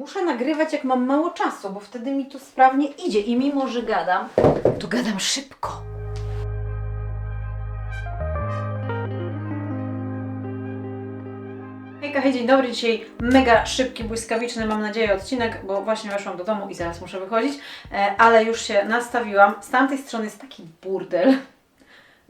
Muszę nagrywać jak mam mało czasu, bo wtedy mi to sprawnie idzie i mimo, że gadam, to gadam szybko. Hejka, hej, dzień dobry. Dzisiaj mega szybki, błyskawiczny, mam nadzieję, odcinek, bo właśnie weszłam do domu i zaraz muszę wychodzić, e, ale już się nastawiłam. Z tamtej strony jest taki burdel,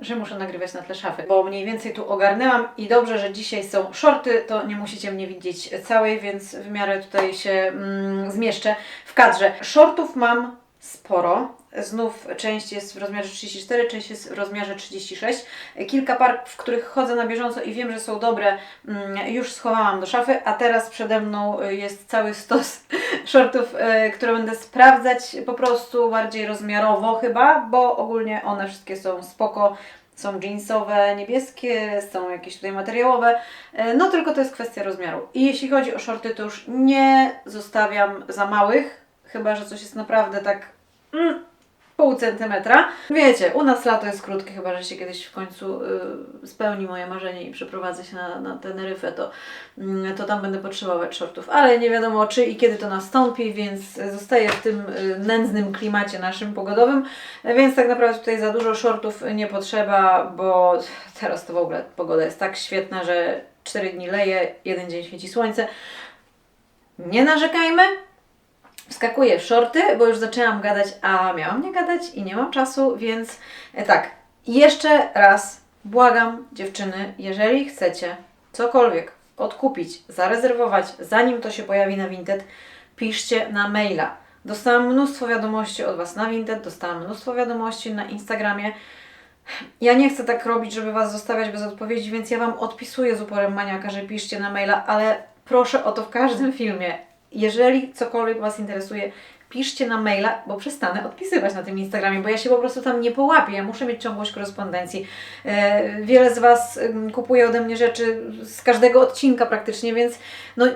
że muszę nagrywać na tle szafy, bo mniej więcej tu ogarnęłam i dobrze, że dzisiaj są shorty, to nie musicie mnie widzieć całej, więc w miarę tutaj się mm, zmieszczę w kadrze. Shortów mam sporo. Znów część jest w rozmiarze 34, część jest w rozmiarze 36. Kilka par, w których chodzę na bieżąco i wiem, że są dobre, mm, już schowałam do szafy, a teraz przede mną y, jest cały stos shortów, y, które będę sprawdzać po prostu bardziej rozmiarowo chyba, bo ogólnie one wszystkie są spoko. Są jeansowe, niebieskie, są jakieś tutaj materiałowe, e, no tylko to jest kwestia rozmiaru. I jeśli chodzi o shorty, to już nie zostawiam za małych, chyba że coś jest naprawdę tak mm, pół centymetra. Wiecie, u nas lato jest krótkie, chyba że się kiedyś w końcu y, spełni moje marzenie i przeprowadzę się na, na Teneryfę, to, mm, to tam będę potrzebować shortów, ale nie wiadomo czy i kiedy to nastąpi, więc zostaję w tym y, nędznym klimacie naszym pogodowym, więc tak naprawdę tutaj za dużo shortów nie potrzeba, bo teraz to w ogóle pogoda jest tak świetna, że 4 dni leje, jeden dzień świeci słońce. Nie narzekajmy, wskakuję w shorty, bo już zaczęłam gadać, a miałam nie gadać i nie mam czasu, więc e, tak, jeszcze raz błagam dziewczyny, jeżeli chcecie cokolwiek odkupić, zarezerwować, zanim to się pojawi na Vinted, piszcie na maila. Dostałam mnóstwo wiadomości od Was na Vinted, dostałam mnóstwo wiadomości na Instagramie. Ja nie chcę tak robić, żeby Was zostawiać bez odpowiedzi, więc ja Wam odpisuję z uporem maniaka, że piszcie na maila, ale proszę o to w każdym filmie. Jeżeli cokolwiek Was interesuje, piszcie na maila, bo przestanę odpisywać na tym Instagramie, bo ja się po prostu tam nie połapię. Ja muszę mieć ciągłość korespondencji. E, wiele z Was ym, kupuje ode mnie rzeczy z każdego odcinka praktycznie, więc no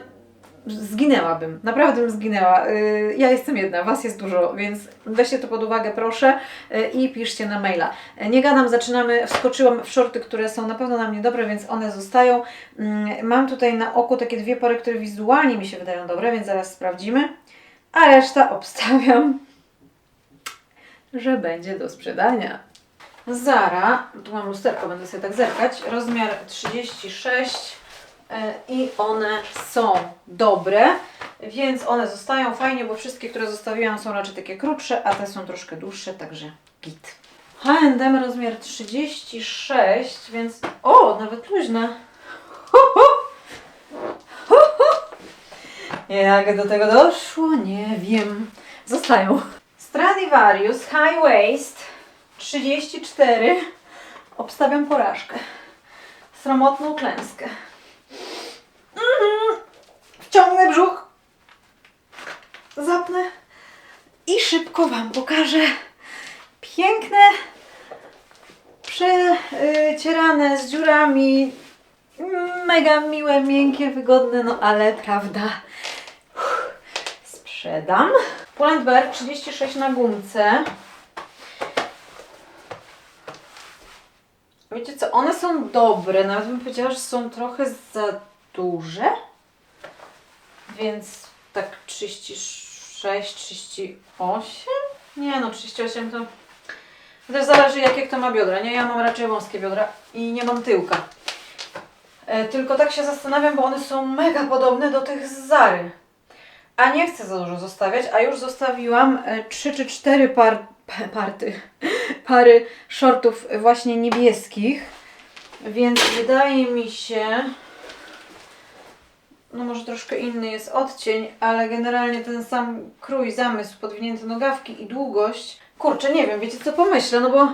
zginęłabym, naprawdę bym zginęła. Y, Ja jestem jedna, Was jest dużo, więc weźcie to pod uwagę proszę y, i piszcie na maila. Y, Nie gadam, zaczynamy, wskoczyłam w shorty, które są na pewno na mnie dobre, więc one zostają. Mm, Mam tutaj na oku takie dwie pary, które wizualnie mi się wydają dobre, więc zaraz sprawdzimy. A reszta obstawiam, że będzie do sprzedania. Zara, tu mam lusterko, będę sobie tak zerkać, rozmiar 36 e, i one są dobre, więc one zostają fajnie, bo wszystkie, które zostawiłam są raczej takie krótsze, a te są troszkę dłuższe, także git. H&M rozmiar 36, więc o, nawet luźne. Jak do tego doszło? Nie wiem. Zostają. Stradivarius High Waist 34. Obstawiam porażkę. Sromotną klęskę. Wciągnę brzuch. Zapnę. I szybko Wam pokażę piękne, przecierane z dziurami, mega miłe, miękkie, wygodne, no ale prawda. Sprzedam. Pull&Bear 36 na gumce. Wiecie co, one są dobre, nawet bym powiedziała, że są trochę za duże. Więc tak 36, 38? Nie no, 38 to... To też zależy jakie kto ma biodra, nie? Ja mam raczej wąskie biodra i nie mam tyłka. E, tylko tak się zastanawiam, bo one są mega podobne do tych z Zary. A nie chcę za dużo zostawiać, a już zostawiłam e, 3 czy 4 par, pa- party, pary shortów właśnie niebieskich. Więc wydaje mi się, no może troszkę inny jest odcień, ale generalnie ten sam krój, zamysł, podwinięte nogawki i długość. Kurczę, nie wiem, wiecie co pomyślę, no bo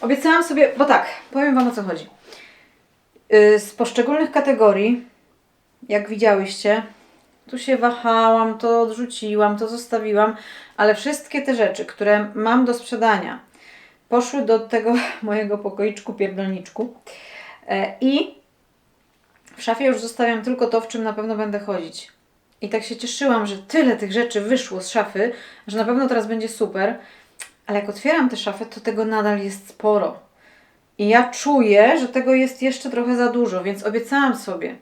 obiecałam sobie, bo tak, powiem Wam o co chodzi. Yy, Z poszczególnych kategorii, jak widziałyście, tu się wahałam, to odrzuciłam, to zostawiłam, ale wszystkie te rzeczy, które mam do sprzedania, poszły do tego mojego pokoiczku, pierdolniczku E, i w szafie już zostawiam tylko to, w czym na pewno będę chodzić. I tak się cieszyłam, że tyle tych rzeczy wyszło z szafy, że na pewno teraz będzie super. Ale jak otwieram tę szafę, to tego nadal jest sporo. I ja czuję, że tego jest jeszcze trochę za dużo, więc obiecałam sobie,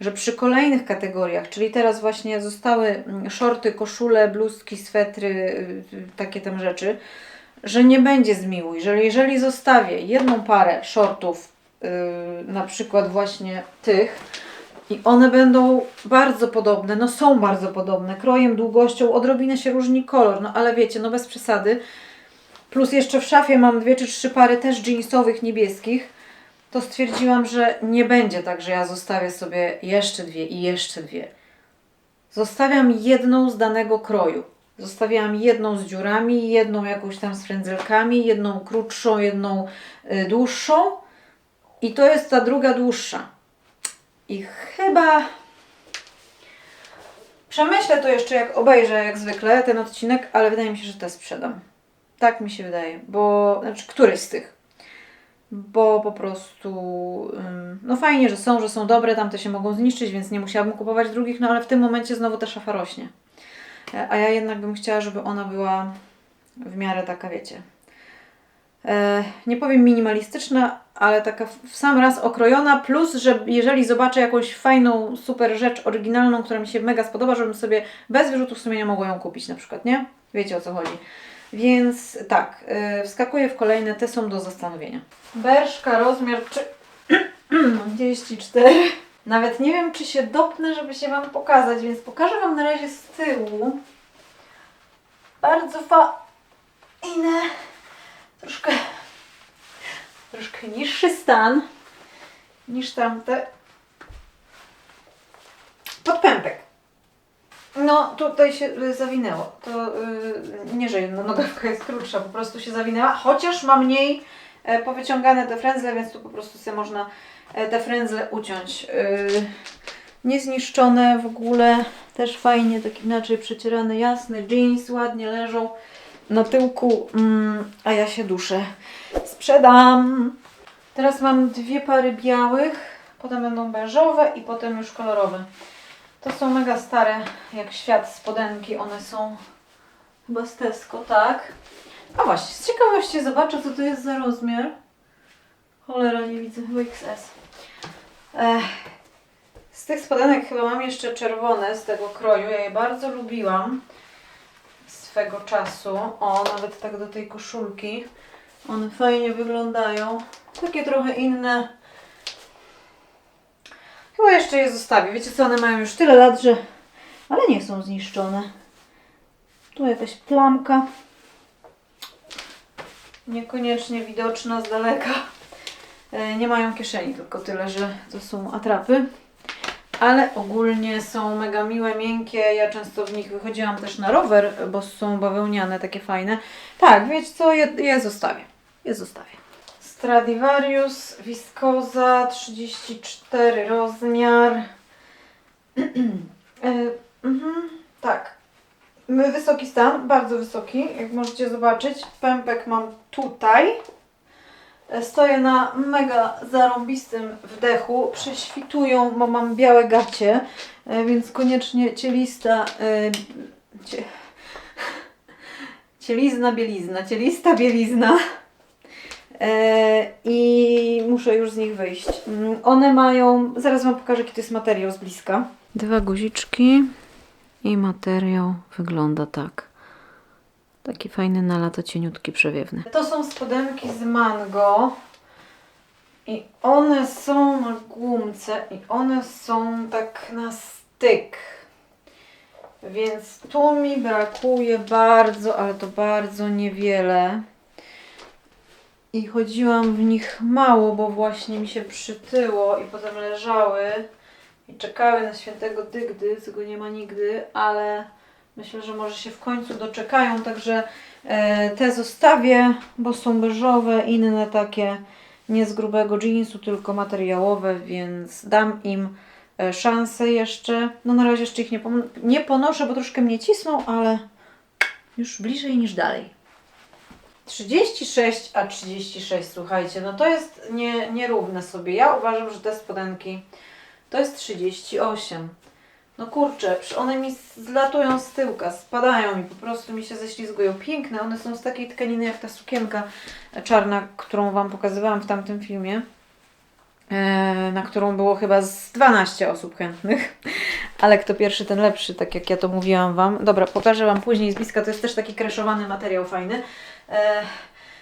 że przy kolejnych kategoriach, czyli teraz właśnie zostały mm, shorty, koszule, bluzki, swetry, y, y, takie tam rzeczy, że nie będzie zmiłuj, że jeżeli zostawię jedną parę shortów, na przykład właśnie tych, i one będą bardzo podobne, no są bardzo podobne, krojem, długością, odrobinę się różni kolor, no ale wiecie, no bez przesady. Plus jeszcze w szafie mam dwie czy trzy pary też jeansowych, niebieskich. To stwierdziłam, że nie będzie tak, że ja zostawię sobie jeszcze dwie i jeszcze dwie. Zostawiam jedną z danego kroju. Zostawiałam jedną z dziurami, jedną jakąś tam z frędzelkami, jedną krótszą, jedną y, dłuższą. I to jest ta druga dłuższa. I chyba przemyślę to jeszcze, jak obejrzę, jak zwykle, ten odcinek, ale wydaje mi się, że te sprzedam. Tak mi się wydaje, bo, znaczy któryś z tych. Bo po prostu, no fajnie, że są, że są dobre, tamte się mogą zniszczyć, więc nie musiałabym kupować drugich, no ale w tym momencie znowu ta szafa rośnie. E, A ja jednak bym chciała, żeby ona była w miarę taka, wiecie, nie powiem minimalistyczna, ale taka w sam raz okrojona, plus, że jeżeli zobaczę jakąś fajną, super rzecz oryginalną, która mi się mega spodoba, żebym sobie bez wyrzutów sumienia mogła ją kupić na przykład, nie? Wiecie o co chodzi. Więc tak, yy, wskakuję w kolejne, te są do zastanowienia. Berszka, rozmiar czy... 34. Nawet nie wiem, czy się dopnę, żeby się Wam pokazać, więc pokażę Wam na razie z tyłu. Bardzo fajne. Troszkę troszkę niższy stan niż tamte. Podpępek. No, tutaj się y, zawinęło. To y, nie, że jedna nogawka jest krótsza, po prostu się zawinęła, chociaż ma mniej e, powyciągane te frędzle, więc tu po prostu sobie można e, te frędzle uciąć. Y, niezniszczone w ogóle, też fajnie, tak inaczej przecierane, jasne, jeans ładnie leżą na tyłku, mm, a ja się duszę. Sprzedam! Teraz mam dwie pary białych, potem będą beżowe i potem już kolorowe. To są mega stare, jak świat spodenki, one są chyba z Tesco, tak? A właśnie, z ciekawości zobaczę, co to jest za rozmiar. Cholera, nie widzę, chyba XS. Ech. Z tych spodenek chyba mam jeszcze czerwone z tego kroju, ja je bardzo lubiłam swego czasu. O, nawet tak do tej koszulki. One fajnie wyglądają. Takie trochę inne. Chyba jeszcze je zostawię. Wiecie co, one mają już tyle lat, że... Ale nie są zniszczone. Tu jakaś plamka. Niekoniecznie widoczna z daleka. E, Nie mają kieszeni, tylko tyle, że to są atrapy. Ale ogólnie są mega miłe, miękkie. Ja często w nich wychodziłam też na rower, bo są bawełniane, takie fajne. Tak, wiecie co, je, je zostawię. Je zostawię. Stradivarius, wiskoza, 34 rozmiar. e, mhm, tak. Wysoki stan, bardzo wysoki, jak możecie zobaczyć. Pępek mam tutaj. E, Stoję na mega zarąbistym wdechu. Prześwitują, bo mam białe gacie, e, więc koniecznie cielista. e, Cie, cielizna, bielizna, cielista, bielizna. I muszę już z nich wyjść. Mm, One mają. Zaraz Wam pokażę, jaki to jest materiał z bliska. Dwa guziczki i materiał wygląda tak. Taki fajny na lato cieniutki, przewiewny. To są spodenki z mango. I one są na gumce i one są tak na styk. Więc tu mi brakuje bardzo, ale to bardzo niewiele. I chodziłam w nich mało, bo właśnie mi się przytyło i potem leżały i czekały na świętego Dygdy, co go nie ma nigdy, ale myślę, że może się w końcu doczekają, także e, te zostawię, bo są beżowe, inne takie nie z grubego jeansu, tylko materiałowe, więc dam im e, szansę jeszcze. No na razie jeszcze ich nie, nie ponoszę, bo troszkę mnie cisną, ale już bliżej niż dalej. 36 a 36, słuchajcie, no to jest nie, nierówne sobie. Ja uważam, że te spodenki to jest 38. No kurczę, one mi zlatują z tyłka, spadają mi, po prostu mi się ześlizgują. Piękne, one są z takiej tkaniny jak ta sukienka czarna, którą Wam pokazywałam w tamtym filmie. e, na którą było chyba z 12 osób chętnych. Ale kto pierwszy, ten lepszy, tak jak ja to mówiłam Wam. Dobra, pokażę Wam później z bliska. To jest też taki kreszowany materiał fajny. E,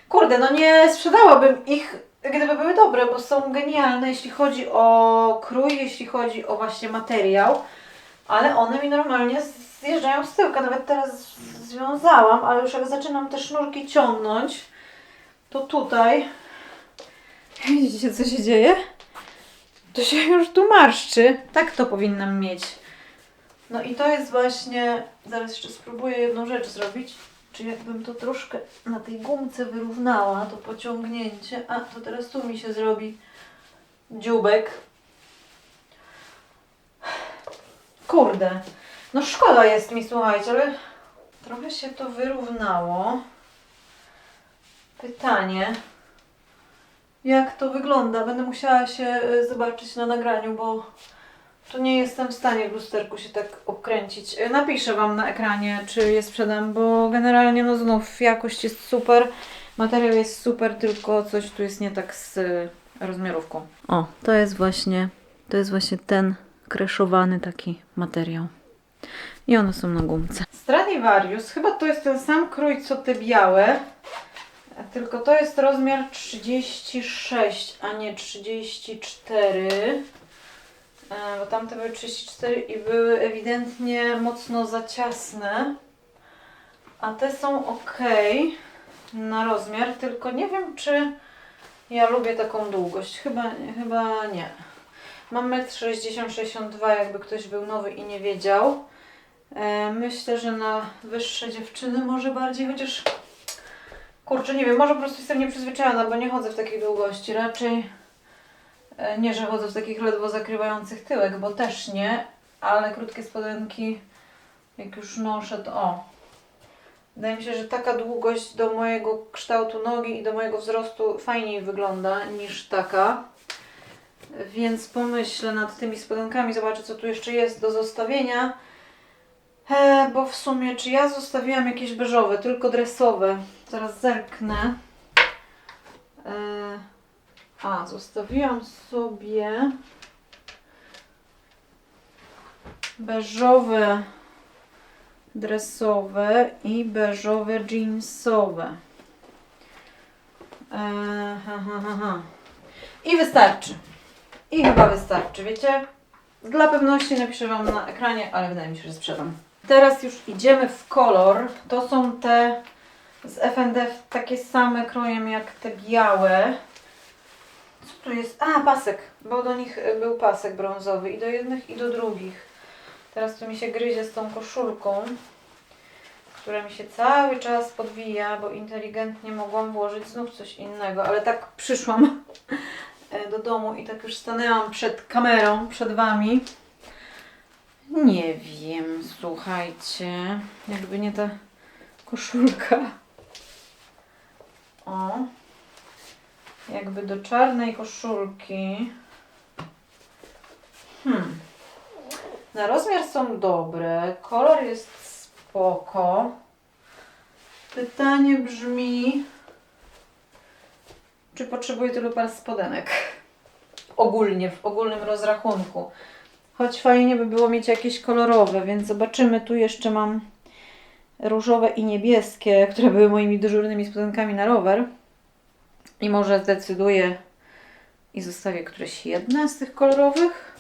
kurde, no nie sprzedałabym ich, gdyby były dobre, bo są genialne, jeśli chodzi o krój, jeśli chodzi o właśnie materiał. Ale one mi normalnie zjeżdżają z tyłka. Nawet teraz związałam, ale już jak zaczynam te sznurki ciągnąć, to tutaj Widzicie, co się dzieje? To się już tu marszczy. Tak to powinnam mieć. No i to jest właśnie... Zaraz jeszcze spróbuję jedną rzecz zrobić. Czy jakbym to troszkę na tej gumce wyrównała, to pociągnięcie. A, to teraz tu mi się zrobi dziubek. Kurde. No szkoda jest mi, słuchajcie, ale trochę się to wyrównało. Pytanie, jak to wygląda? Będę musiała się y, zobaczyć na nagraniu, bo tu nie jestem w stanie w lusterku się tak obkręcić. Y, Napiszę Wam na ekranie, czy je sprzedam, bo generalnie no znów jakość jest super, materiał jest super, tylko coś tu jest nie tak z y, rozmiarówką. O, to jest właśnie, to jest właśnie ten kreszowany taki materiał. I one są na gumce. Stradivarius, chyba to jest ten sam krój co te białe, tylko to jest rozmiar 36, a nie 34. E, Bo tamte były 34 i były ewidentnie mocno za ciasne. A te są ok na rozmiar, tylko nie wiem czy ja lubię taką długość. Chyba, chyba nie. Mam 1,60-62, jakby ktoś był nowy i nie wiedział. E, Myślę, że na wyższe dziewczyny może bardziej, chociaż kurczę, nie wiem, może po prostu jestem nieprzyzwyczajona, bo nie chodzę w takiej długości. Raczej e, nie, że chodzę w takich ledwo zakrywających tyłek, bo też nie, ale krótkie spodenki, jak już noszę, to o. Wydaje mi się, że taka długość do mojego kształtu nogi i do mojego wzrostu fajniej wygląda niż taka. Więc pomyślę nad tymi spodenkami, zobaczę co tu jeszcze jest do zostawienia. E, bo w sumie, czy ja zostawiłam jakieś beżowe, tylko dresowe? Zaraz zerknę. E, a, zostawiłam sobie beżowe dresowe i beżowe jeansowe. E, ha, ha, ha, ha. I wystarczy. I chyba wystarczy, wiecie? Dla pewności napiszę Wam na ekranie, ale wydaje mi się, że sprzedam. Teraz już idziemy w kolor. To są te z FND takie same krojem jak te białe. Co tu jest? A, pasek, bo do nich y, był pasek brązowy i do jednych i do drugich. Teraz tu mi się gryzie z tą koszulką, która mi się cały czas podwija, bo inteligentnie mogłam włożyć znów coś innego, ale tak przyszłam do domu i tak już stanęłam przed kamerą, przed Wami. Nie wiem, słuchajcie, jakby nie ta koszulka. O, jakby do czarnej koszulki. Hmm. Na rozmiar są dobre, kolor jest spoko. Pytanie brzmi, czy potrzebuję tylu par spodenek? Ogólnie, w ogólnym rozrachunku. Choć fajnie by było mieć jakieś kolorowe, więc zobaczymy. Tu jeszcze mam różowe i niebieskie, które były moimi dyżurnymi spodenkami na rower. I może zdecyduję i zostawię któreś jedne z tych kolorowych.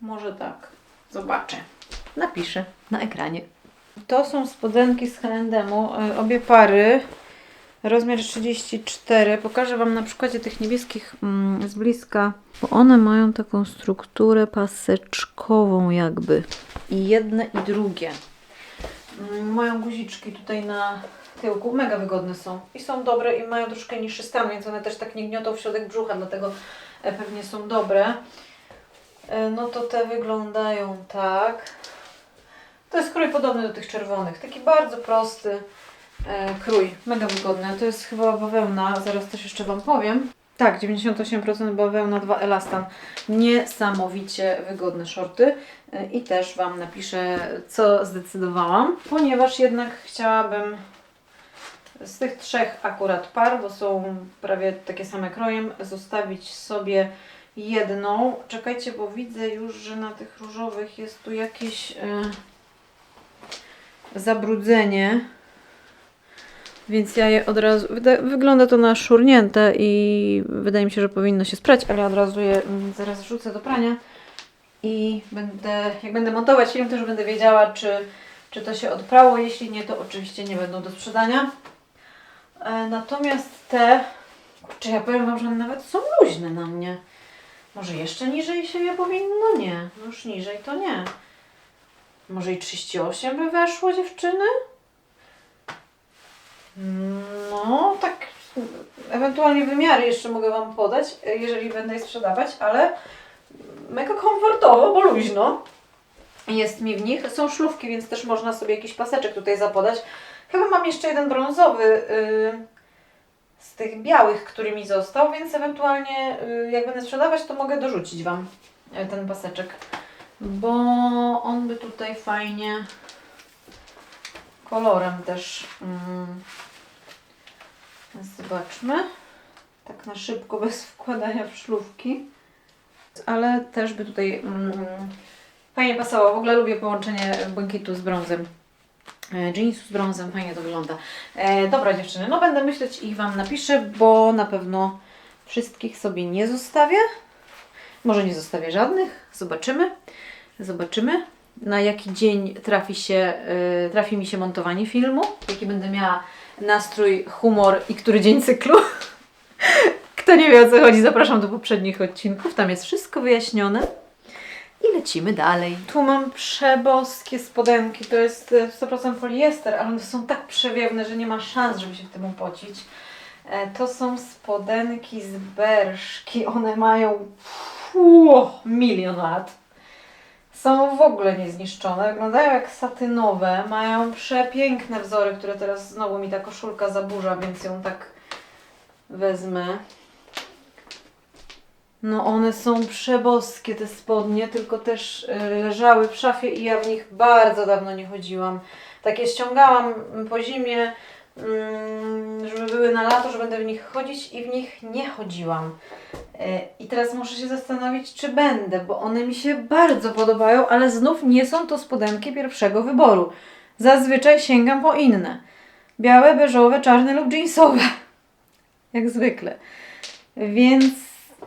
Może tak. Zobaczę. Napiszę na ekranie. To są spodenki z H&M-u. e, Obie pary. Rozmiar 34. Pokażę Wam na przykładzie tych niebieskich mm, z bliska, bo one mają taką strukturę paseczkową jakby. I jedne i drugie. Mm, Mają guziczki tutaj na tyłku. Mega wygodne są. I są dobre i mają troszkę niższy stan, więc one też tak nie gniotą w środek brzucha, dlatego e, pewnie są dobre. E, No to te wyglądają tak. To jest krój podobny do tych czerwonych. Taki bardzo prosty krój. Mega wygodny. To jest chyba bawełna. Zaraz też jeszcze Wam powiem. Tak, 98% bawełna, 2 elastan. Niesamowicie wygodne shorty. E, I też Wam napiszę, co zdecydowałam. Ponieważ jednak chciałabym z tych trzech akurat par, bo są prawie takie same krojem, zostawić sobie jedną. Czekajcie, bo widzę już, że na tych różowych jest tu jakieś e, zabrudzenie. Więc ja je od razu. Wygląda to na szurnięte i wydaje mi się, że powinno się sprać, ale od razu je mm, zaraz wrzucę do prania. I będę, jak będę montować film, też będę wiedziała, czy, czy to się odprało. Jeśli nie, to oczywiście nie będą do sprzedania. E, natomiast te, kurczę, ja powiem Wam, że one nawet są luźne na mnie. Może jeszcze niżej się je powinno? Nie. Już niżej to nie. Może i 38 by weszło dziewczyny? No, tak. Ewentualnie wymiary jeszcze mogę Wam podać, jeżeli będę je sprzedawać, ale mega komfortowo, bo luźno. Jest mi w nich. Są szlufki, więc też można sobie jakiś paseczek tutaj zapodać. Chyba mam jeszcze jeden brązowy yy, z tych białych, który mi został, więc ewentualnie yy, jak będę sprzedawać, to mogę dorzucić Wam yy, ten paseczek. Bo on by tutaj fajnie kolorem też. Mm, zobaczmy. Tak na szybko, bez wkładania w szlufki. Ale też by tutaj mm, fajnie pasowało. W ogóle lubię połączenie błękitu z brązem. E, Jeansu z brązem, fajnie to wygląda. E, dobra dziewczyny, no będę myśleć i Wam napiszę, bo na pewno wszystkich sobie nie zostawię. Może nie zostawię żadnych, zobaczymy. Zobaczymy na jaki dzień trafi, się, y, trafi mi się montowanie filmu, jaki będę miała nastrój, humor i który dzień cyklu. Kto nie wie o co chodzi, zapraszam do poprzednich odcinków, tam jest wszystko wyjaśnione. I lecimy dalej. Tu mam przeboskie spodenki, to jest y, 100% poliester, ale one są tak przewiewne, że nie ma szans, żeby się w tym upocić. E, To są spodenki z Berszki, one mają fu, milion lat są w ogóle niezniszczone, wyglądają jak satynowe, mają przepiękne wzory, które teraz znowu mi ta koszulka zaburza, więc ją tak wezmę. No one są przeboskie te spodnie, tylko też y, leżały w szafie i ja w nich bardzo dawno nie chodziłam. Takie ściągałam po zimie, żeby były na lato, że będę w nich chodzić i w nich nie chodziłam. E, I teraz muszę się zastanowić, czy będę, bo one mi się bardzo podobają, ale znów nie są to spodenki pierwszego wyboru. Zazwyczaj sięgam po inne. Białe, beżowe, czarne lub jeansowe. Jak zwykle. Więc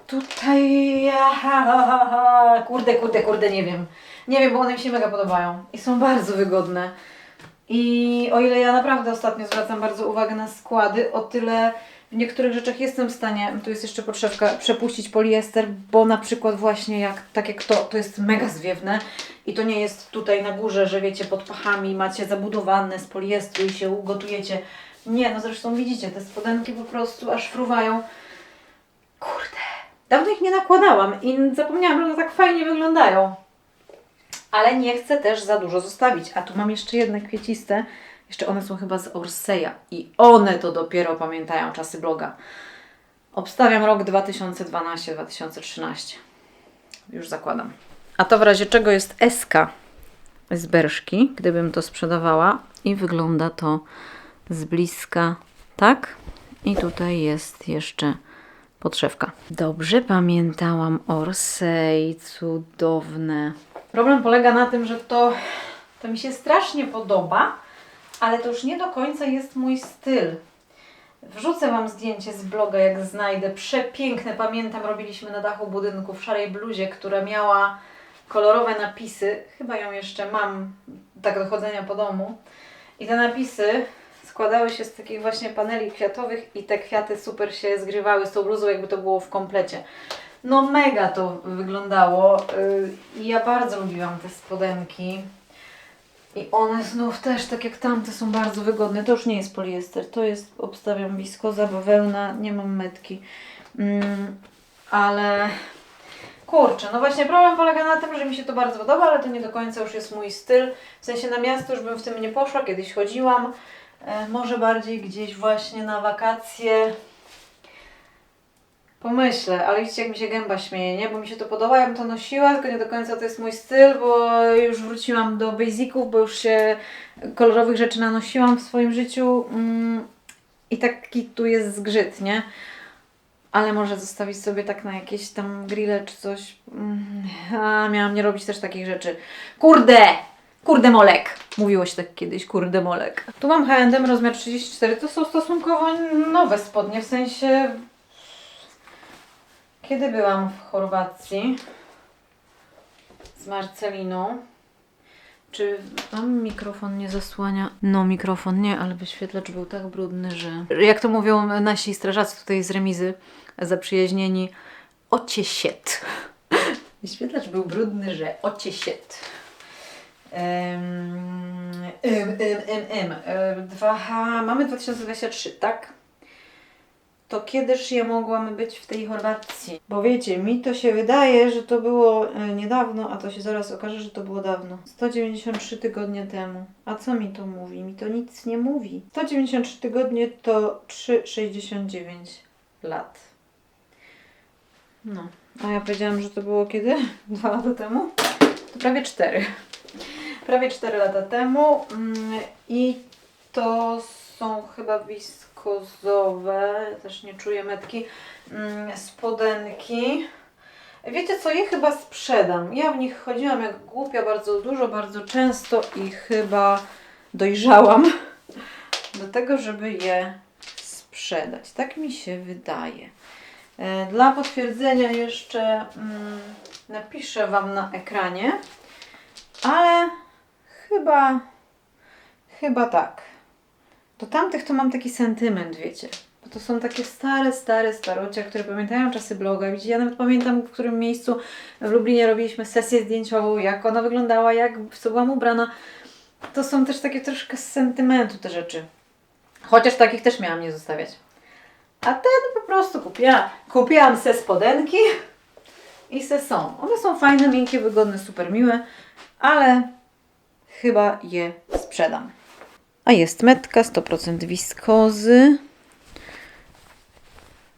tutaj... Kurde, kurde, kurde, nie wiem. Nie wiem, bo one mi się mega podobają i są bardzo wygodne. I o ile ja naprawdę ostatnio zwracam bardzo uwagę na składy, o tyle w niektórych rzeczach jestem w stanie, tu jest jeszcze podszewka, przepuścić poliester, bo na przykład właśnie jak, tak jak to, to jest mega zwiewne i to nie jest tutaj na górze, że wiecie, pod pachami macie zabudowane z poliestru i się ugotujecie. Nie, no zresztą widzicie, te spodenki po prostu aż fruwają. Kurde, dawno ich nie nakładałam i zapomniałam, że one tak fajnie wyglądają. Ale nie chcę też za dużo zostawić. A tu mam jeszcze jedne kwieciste. Jeszcze one są chyba z Orseja. I one to dopiero pamiętają czasy bloga. Obstawiam rok 2012-2013. Już zakładam. A to w razie czego jest SK z Berszki, gdybym to sprzedawała. I wygląda to z bliska tak. I tutaj jest jeszcze podszewka. Dobrze pamiętałam Orsay, cudowne. Problem polega na tym, że to, to mi się strasznie podoba, ale to już nie do końca jest mój styl. Wrzucę Wam zdjęcie z bloga, jak znajdę. Przepiękne, pamiętam, robiliśmy na dachu budynku w szarej bluzie, która miała kolorowe napisy. Chyba ją jeszcze mam, tak do chodzenia po domu. I te napisy składały się z takich właśnie paneli kwiatowych i te kwiaty super się zgrywały z tą bluzą, jakby to było w komplecie. No mega to wyglądało yy, i ja bardzo lubiłam te spodenki. I one znów też, tak jak tamte, są bardzo wygodne. To już nie jest poliester, to jest, obstawiam, wiskoza, bawełna, nie mam metki. Mm, ale kurczę, no właśnie problem polega na tym, że mi się to bardzo podoba, ale to nie do końca już jest mój styl. W sensie na miasto już bym w tym nie poszła, kiedyś chodziłam. E, może bardziej gdzieś właśnie na wakacje. Pomyślę, ale widzicie jak mi się gęba śmieje, nie? Bo mi się to podoba, ja bym to nosiła, tylko nie do końca to jest mój styl, bo już wróciłam do basiców, bo już się kolorowych rzeczy nanosiłam w swoim życiu. Mm, I taki tu jest zgrzyt, nie? Ale może zostawić sobie tak na jakieś tam grille czy coś. Mm, A, miałam nie robić też takich rzeczy. Kurde! Kurde molek! Mówiło się tak kiedyś, kurde molek. Tu mam H&M rozmiar 34. To są stosunkowo nowe spodnie, w sensie... Kiedy byłam w Chorwacji z Marceliną, czy mam mikrofon nie zasłania? No, mikrofon nie, ale wyświetlacz był tak brudny, że. Jak to mówią nasi strażacy tutaj z remizy, zaprzyjaźnieni, ociesiet. Wyświetlacz był brudny, że ociesiet. Um, m, m, m, m. 2H, mamy 2023, tak? To kiedyż ja mogłam być w tej Chorwacji? Bo wiecie, mi to się wydaje, że to było e, niedawno, a to się zaraz okaże, że to było dawno. 193 tygodnie temu. A co mi to mówi? Mi to nic nie mówi. 193 tygodnie to 3,69 lat. No. A ja powiedziałam, że to było kiedy? Dwa lata temu? To prawie cztery. Prawie 4 lata temu. Mm, I to są chyba wiskozowe, też nie czuję metki, mm, spodenki. Wiecie co, je chyba sprzedam. Ja w nich chodziłam jak głupia bardzo dużo, bardzo często i chyba dojrzałam do tego, żeby je sprzedać. Tak mi się wydaje. E, Dla potwierdzenia jeszcze mm, napiszę Wam na ekranie, ale chyba, chyba tak. Do tamtych to mam taki sentyment, wiecie. Bo to są takie stare, stare starocia, które pamiętają czasy bloga. Widzicie, ja nawet pamiętam, w którym miejscu w Lublinie robiliśmy sesję zdjęciową, jak ona wyglądała, jak w co byłam ubrana. To są też takie troszkę z sentymentu te rzeczy. Chociaż takich też miałam nie zostawiać. A ten po prostu kupiłam, kupiłam se spodenki i se są. One są fajne, miękkie, wygodne, super miłe, ale chyba je sprzedam. A jest metka, 100% wiskozy.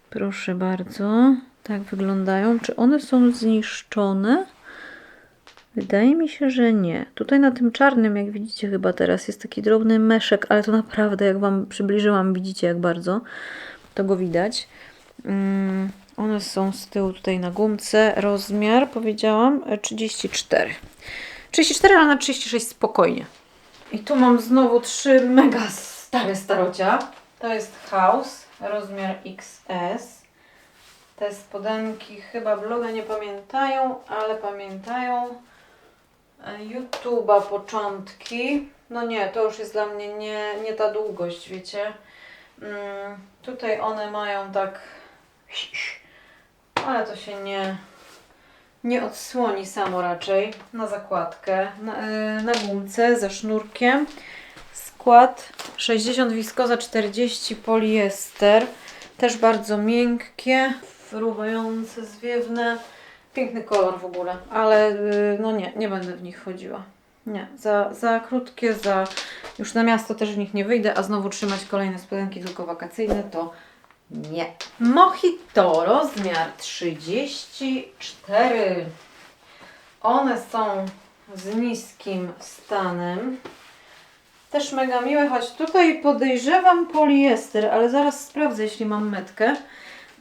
Proszę bardzo. Tak wyglądają. Czy one są zniszczone? Wydaje mi się, że nie. Tutaj na tym czarnym, jak widzicie chyba teraz, jest taki drobny meszek, ale to naprawdę, jak Wam przybliżyłam, widzicie jak bardzo, to go widać. Mm, one są z tyłu tutaj na gumce. Rozmiar, powiedziałam, e, 34. 34, ale na 36 spokojnie. I tu mam znowu trzy mega stare starocia. To jest House, rozmiar XS. Te spodenki chyba bloga nie pamiętają, ale pamiętają e, YouTube'a początki. No nie, to już jest dla mnie nie, nie ta długość, wiecie. Mm, tutaj one mają tak, ale to się nie, nie odsłoni samo raczej na zakładkę, na, y, na gumce ze sznurkiem. Skład 60 wiskoza, 40 poliester. Też bardzo miękkie, fruwające, zwiewne. Piękny kolor w ogóle, ale y, no nie, nie będę w nich chodziła. Nie, za, za krótkie, za już na miasto też w nich nie wyjdę, a znowu trzymać kolejne spodenki tylko wakacyjne to nie. Mojito rozmiar 34. One są z niskim stanem. Też mega miłe, choć tutaj podejrzewam poliester, ale zaraz sprawdzę, jeśli mam metkę.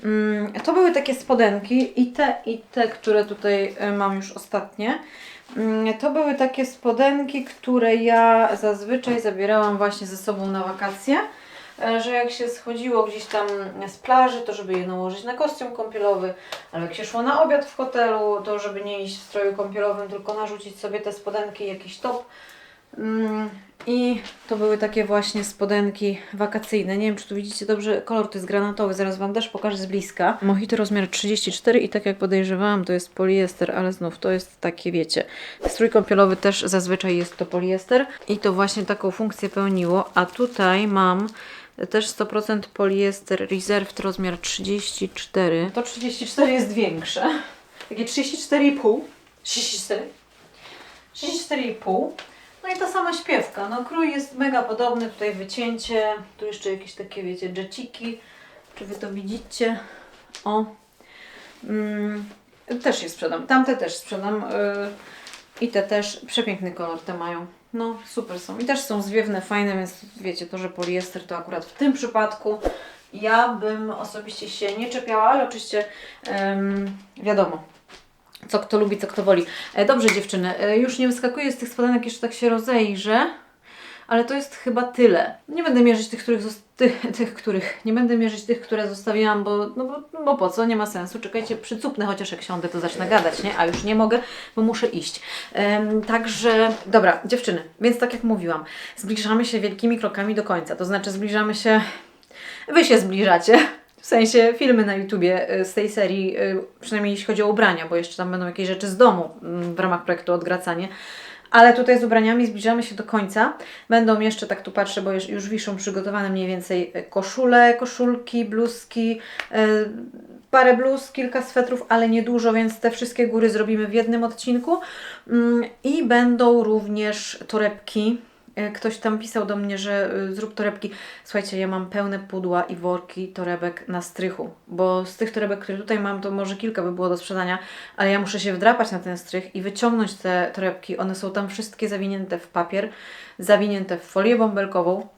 Mm, To były takie spodenki i te, i te, które tutaj e, mam już ostatnie. Mm, To były takie spodenki, które ja zazwyczaj zabierałam właśnie ze sobą na wakacje, że jak się schodziło gdzieś tam z plaży, to żeby je nałożyć na kostium kąpielowy, albo jak się szło na obiad w hotelu, to żeby nie iść w stroju kąpielowym, tylko narzucić sobie te spodenki jakiś top. Mm, I to były takie właśnie spodenki wakacyjne. Nie wiem, czy tu widzicie dobrze, kolor to jest granatowy, zaraz Wam też pokażę z bliska. Mojito rozmiar 34 i tak jak podejrzewałam, to jest poliester, ale znów to jest takie, wiecie, strój kąpielowy też zazwyczaj jest to poliester i to właśnie taką funkcję pełniło, a tutaj mam też 100% poliester Reserved rozmiar 34. To 34 jest większe. Takie 34,5. 34? 34,5. No i ta sama śpiewka. No krój jest mega podobny, tutaj wycięcie, tu jeszcze jakieś takie, wiecie, dżeciki. Czy wy to widzicie? O. Mm, też je sprzedam. Tamte też sprzedam. Yy, I te też. Przepiękny kolor te mają. No, super są. I też są zwiewne, fajne, więc wiecie, to, że poliester to akurat w tym przypadku ja bym osobiście się nie czepiała, ale oczywiście em, wiadomo, co kto lubi, co kto woli. E, dobrze dziewczyny, e, już nie wyskakuję z tych spodenek, jeszcze tak się rozejrzę. Ale to jest chyba tyle. Nie będę mierzyć tych, których, tych, tych, których nie będę mierzyć tych, które zostawiłam, bo, no bo, bo po co, nie ma sensu. Czekajcie, przycupnę chociaż jak siądę, to zacznę gadać, nie? A już nie mogę, bo muszę iść. Em, także, dobra, dziewczyny, więc tak jak mówiłam, zbliżamy się wielkimi krokami do końca. To znaczy, zbliżamy się, wy się zbliżacie. W sensie filmy na YouTubie y, z tej serii, y, przynajmniej jeśli chodzi o ubrania, bo jeszcze tam będą jakieś rzeczy z domu mm, w ramach projektu Odgracanie. Ale tutaj z ubraniami zbliżamy się do końca. Będą jeszcze, tak tu patrzę, bo już, już wiszą przygotowane mniej więcej e, koszule, koszulki, bluzki, e, parę bluz, kilka swetrów, ale nie dużo, więc te wszystkie góry zrobimy w jednym odcinku. Mm, I będą również torebki. E, Ktoś tam pisał do mnie, że y, zrób torebki. Słuchajcie, ja mam pełne pudła i worki torebek na strychu, bo z tych torebek, które tutaj mam, to może kilka by było do sprzedania, ale ja muszę się wdrapać na ten strych i wyciągnąć te torebki. One są tam wszystkie zawinięte w papier, zawinięte w folię bąbelkową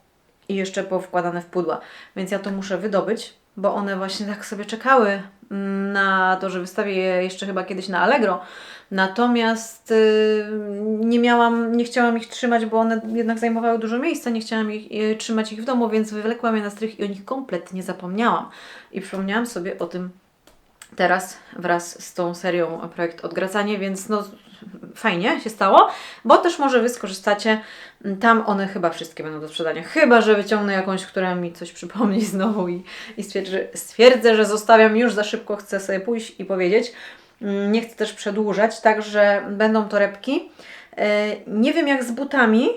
i jeszcze powkładane w pudła. Więc ja to muszę wydobyć, bo one właśnie tak sobie czekały na to, że wystawię je jeszcze chyba kiedyś na Allegro. Natomiast y, nie miałam, nie chciałam ich trzymać, bo one jednak zajmowały dużo miejsca, nie chciałam ich, y, trzymać ich w domu, więc wywlekłam je na strych i o nich kompletnie zapomniałam. I przypomniałam sobie o tym teraz wraz z tą serią Projekt Odgracanie, więc no fajnie się stało, bo też może Wy skorzystacie. Tam one chyba wszystkie będą do sprzedania. Chyba, że wyciągnę jakąś, która mi coś przypomni znowu i, i stwierdzę, stwierdzę, że zostawiam już za szybko, chcę sobie pójść i powiedzieć. Mm, Nie chcę też przedłużać, także będą torebki. E, Nie wiem jak z butami,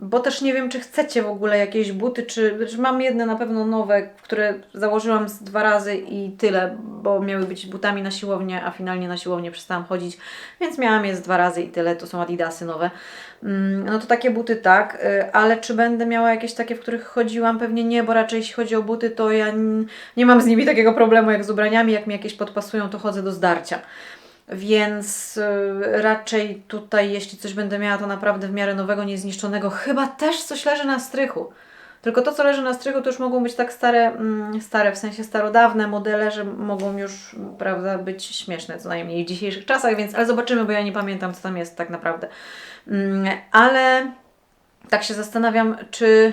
bo też nie wiem, czy chcecie w ogóle jakieś buty, czy, czy mam jedne na pewno nowe, które założyłam dwa razy i tyle, bo miały być butami na siłownię, a finalnie na siłownię przestałam chodzić, więc miałam je z dwa razy i tyle, to są adidasy nowe. Mm, No to takie buty tak, y, ale czy będę miała jakieś takie, w których chodziłam? Pewnie nie, bo raczej jeśli chodzi o buty, to ja nie mam z nimi takiego problemu jak z ubraniami, jak mi jakieś podpasują, to chodzę do zdarcia. Więc y, raczej tutaj, jeśli coś będę miała, to naprawdę w miarę nowego, niezniszczonego. Chyba też coś leży na strychu. Tylko to, co leży na strychu, to już mogą być tak stare, mm, stare w sensie starodawne modele, że mogą już, prawda, być śmieszne, co najmniej w dzisiejszych czasach, więc, ale zobaczymy, bo ja nie pamiętam, co tam jest tak naprawdę. Mm, ale tak się zastanawiam, czy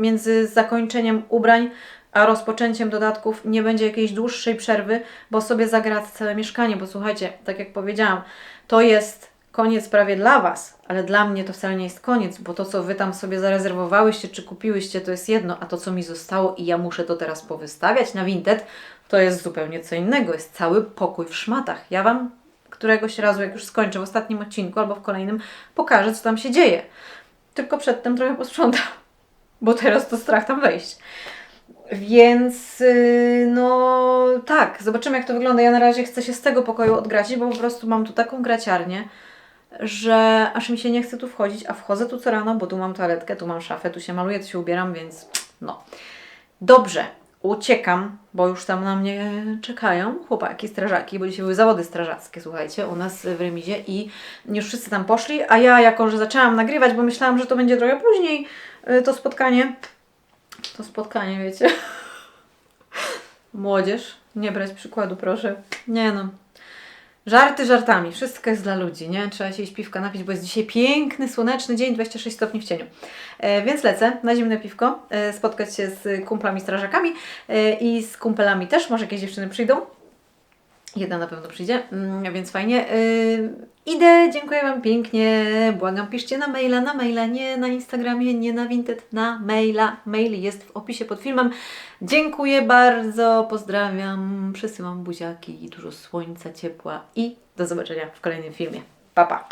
między zakończeniem ubrań a rozpoczęciem dodatków nie będzie jakiejś dłuższej przerwy, bo sobie zagrać całe mieszkanie, bo słuchajcie, tak jak powiedziałam, to jest koniec prawie dla Was, ale dla mnie to wcale nie jest koniec, bo to, co Wy tam sobie zarezerwowałyście czy kupiłyście, to jest jedno, a to, co mi zostało i ja muszę to teraz powystawiać na Vinted, to jest zupełnie co innego. Jest cały pokój w szmatach. Ja Wam któregoś razu, jak już skończę w ostatnim odcinku albo w kolejnym, pokażę, co tam się dzieje. Tylko przedtem trochę posprzątam, bo teraz to strach tam wejść. Więc yy, no tak, zobaczymy jak to wygląda. Ja na razie chcę się z tego pokoju odgracić, bo po prostu mam tu taką graciarnię, że aż mi się nie chce tu wchodzić, a wchodzę tu co rano, bo tu mam toaletkę, tu mam szafę, tu się maluję, tu się ubieram, więc no. Dobrze, uciekam, bo już tam na mnie czekają chłopaki, strażaki, bo dzisiaj były zawody strażackie, słuchajcie, u nas w remizie i już wszyscy tam poszli, a ja jako, że zaczęłam nagrywać, bo myślałam, że to będzie trochę później y, to spotkanie, to spotkanie, wiecie. Młodzież, nie brać przykładu, proszę. Nie no. Żarty żartami, wszystko jest dla ludzi, nie? Trzeba się iść piwka napić, bo jest dzisiaj piękny, słoneczny dzień, 26 stopni w cieniu. E, więc lecę na zimne piwko, e, spotkać się z kumplami strażakami e, i z kumpelami też, może jakieś dziewczyny przyjdą. Jedna na pewno przyjdzie, mm, więc fajnie. Yy, idę, dziękuję Wam pięknie. Błagam, piszcie na maila, na maila, nie na Instagramie, nie na Vinted, na maila. Mail jest w opisie pod filmem. Dziękuję bardzo, pozdrawiam, przesyłam buziaki, dużo słońca, ciepła i do zobaczenia w kolejnym filmie. Pa, pa!